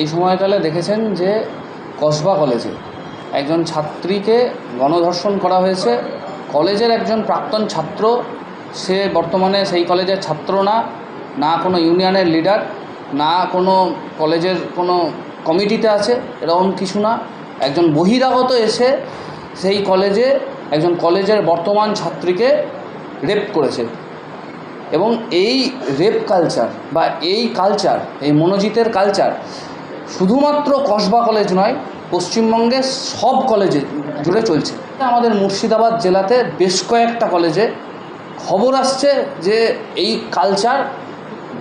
এই সময়কালে দেখেছেন যে কসবা কলেজে একজন ছাত্রীকে গণধর্ষণ করা হয়েছে। কলেজের একজন প্রাক্তন ছাত্র, সে বর্তমানে সেই কলেজের ছাত্র না না কোনো ইউনিয়নের লিডার, না কোনো কলেজের কোনো কমিটিতে আছে, এরকম কিছু না। একজন বহিরাগত এসে সেই কলেজে একজন কলেজের বর্তমান ছাত্রীকে রেপ করেছে। এবং এই রেপ কালচার বা এই কালচার, এই মনোজিতের কালচার শুধুমাত্র কসবা কলেজ নয়, পশ্চিমবঙ্গে সব কলেজে জুড়ে চলছে। আমাদের মুর্শিদাবাদ জেলাতে বেশ কয়েকটা কলেজে খবর আসছে যে এই কালচার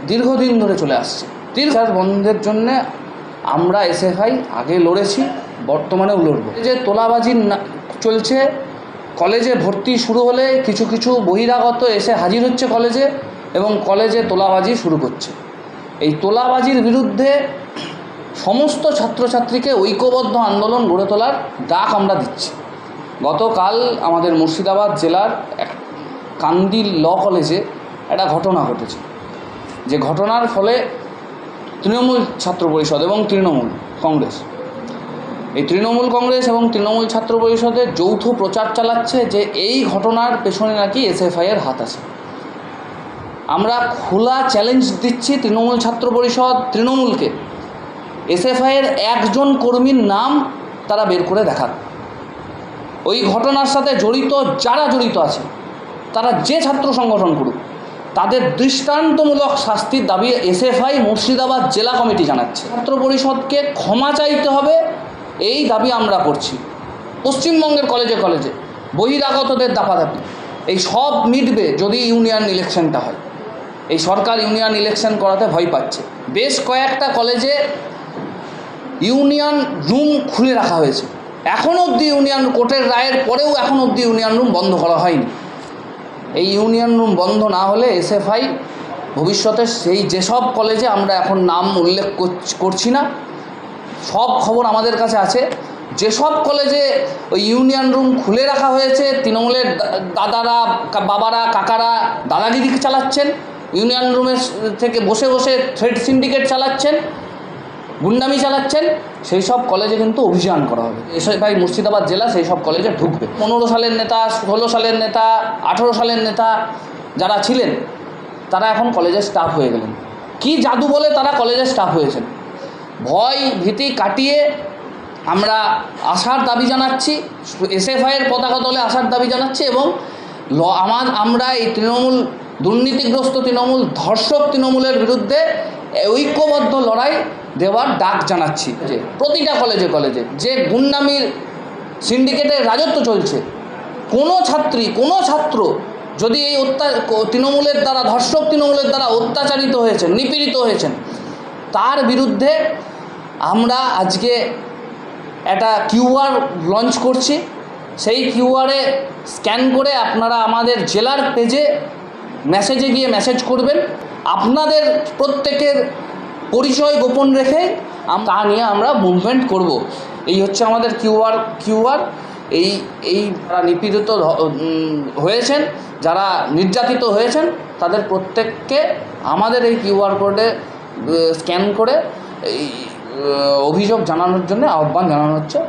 দীর্ঘদিন ধরে চলে আসছে। দীর্ঘার বন্ধের জন্যে আমরা এসএফআই আগে লড়েছি, বর্তমানেও লড়ব। যে তোলাবাজি চলছে, কলেজে ভর্তি শুরু হলে কিছু কিছু বহিরাগত এসে হাজির হচ্ছে কলেজে এবং কলেজে তোলাবাজি শুরু করছে। এই তোলাবাজির বিরুদ্ধে সমস্ত ছাত্রছাত্রীকে ঐক্যবদ্ধ আন্দোলন গড়ে তোলার ডাক আমরা দিচ্ছি। গতকাল আমাদের মুর্শিদাবাদ জেলার এক কান্দিল ল কলেজে একটা ঘটনা ঘটেছে। যে ঘটনার ফলে তৃণমূল ছাত্র পরিষদ এবং তৃণমূল কংগ্রেস, এই তৃণমূল কংগ্রেস এবং তৃণমূল ছাত্র পরিষদের যৌথ প্রচার চালাচ্ছে যে এই ঘটনার পেছনে নাকি এসএফআই এর হাত আছে। আমরা খোলা চ্যালেঞ্জ দিচ্ছি তৃণমূল ছাত্র পরিষদ তৃণমূলকে। এসএফআই এর একজন কর্মীর নাম তারা বের করে দেখাক ওই ঘটনার সাথে জড়িত যারা জড়িত আছে, তারা যে ছাত্র সংগঠন করুক, তাদের দৃষ্টান্তমূলক শাস্তির দাবি এসএফআই মুর্শিদাবাদ জেলা কমিটি জানাচ্ছে। ছাত্র পরিষদকে ক্ষমা চাইতে হবে, এই দাবি আমরা করছি। পশ্চিমবঙ্গের কলেজে কলেজে বহিরাগতদের দাপাদাপি, এই সব মিটবে যদি ইউনিয়ন ইলেকশনটা হয়। এই সরকার ইউনিয়ন ইলেকশন করাতে ভয় পাচ্ছে। বেশ কয়েকটা কলেজে ইউনিয়ন রুম খুলে রাখা হয়েছে। এখন অবধি ইউনিয়ন কোর্টের রায়ের পরেও এখন অবধি ইউনিয়ন রুম বন্ধ করা হয়নি। এই ইউনিয়ন রুম বন্ধ না হলে এসএফআই ভবিষ্যতে সেই যেসব কলেজে আমরা এখন নাম উল্লেখ করছি না, সব খবর আমাদের কাছে আছে। যেসব কলেজে ওই ইউনিয়ন রুম খুলে রাখা হয়েছে, তৃণমূলের দাদারা বাবারা, কাকারা, দাদাগিরি চালাচ্ছেন, ইউনিয়ন রুমের থেকে বসে বসে থ্রেড সিন্ডিকেট চালাচ্ছেন গুন্ডামি চালাচ্ছেন, সেই সব কলেজে কিন্তু অভিযান করা হবে। এসব ভাই মুর্শিদাবাদ জেলা, সেই সব কলেজে ঢুকবে। পনেরো সালের নেতা, ষোলো সালের নেতা, আঠেরো সালের নেতা যারা ছিলেন, তারা এখন কলেজের স্টাফ হয়ে গেলেন। কি জাদু বলে তারা কলেজের স্টাফ হয়েছেন? ভয়, ভীতি কাটিয়ে আমরা আসার দাবি জানাচ্ছি এসএফআইয়ের পতাকা তলে আসার দাবি জানাচ্ছি এবং ল আমার আমরা এই তৃণমূল দুর্নীতিগ্রস্ত তৃণমূল, ধর্ষক তৃণমূলের বিরুদ্ধে ঐক্যবদ্ধ লড়াই দেওয়ার ডাক জানাচ্ছি। যে প্রতিটা কলেজে কলেজে যে গুন্ডামির সিন্ডিকেটের রাজত্ব চলছে, কোনো ছাত্রী, কোনো ছাত্র যদি এই অত্যা, তৃণমূলের দ্বারা, ধর্ষক তৃণমূলের দ্বারা অত্যাচারিত হয়েছেন, নিপীড়িত হয়েছেন, তার বিরুদ্ধে আমরা আজকে একটা কিউআর লঞ্চ করছি। সেই কিউআরে স্ক্যান করে আপনারা আমাদের জেলার পেজে মেসেজে গিয়ে মেসেজ করবেন। আপনাদের প্রত্যেকের পরিচয় গোপন রেখে তা নিয়ে আমরা মুভমেন্ট করব। এই হচ্ছে আমাদের কিউআর কিউআর এই এই যারা নিপীড়িত হয়েছেন, যারা নির্যাতিত হয়েছেন, তাদের প্রত্যেককে আমাদের এই কিউআর কোডে স্ক্যান করে এই অভিযোগ জানানোর জন্য আহ্বান জানানো হচ্ছে।